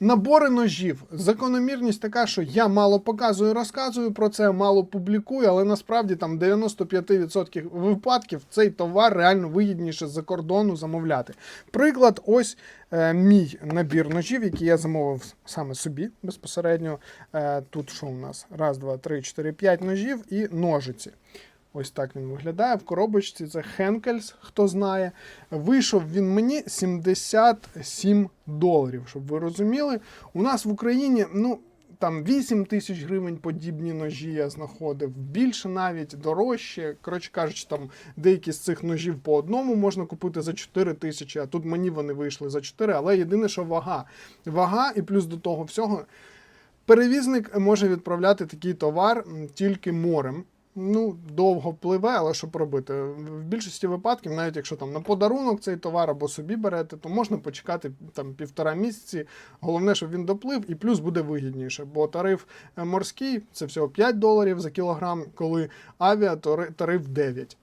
Набори ножів. Закономірність така, що я мало показую, розказую про це, мало публікую, але насправді там 95% випадків цей товар реально вигідніше з-за кордону замовляти. Приклад, ось е, мій набір ножів, який я замовив саме собі безпосередньо. Е, тут що у нас? Раз, два, три, чотири, п'ять ножів і ножиці. Ось так він виглядає. В коробочці це Хенкельс, хто знає. Вийшов він мені 77 доларів, щоб ви розуміли. У нас в Україні, ну. Там 8 тисяч гривень подібні ножі я знаходив, більше навіть дорожче. Коротше кажучи, там деякі з цих ножів по одному можна купити за 4 тисячі, а тут мені вони вийшли за 4, але єдине, що вага. Вага, і плюс до того всього, перевізник може відправляти такий товар тільки морем. Ну, довго пливе, але що робити? В більшості випадків, навіть якщо там на подарунок цей товар або собі берете, то можна почекати там півтора місяці. Головне, щоб він доплив, і плюс буде вигідніше, бо тариф е, морський це всього 5 доларів за кілограм, коли авіа тариф 9.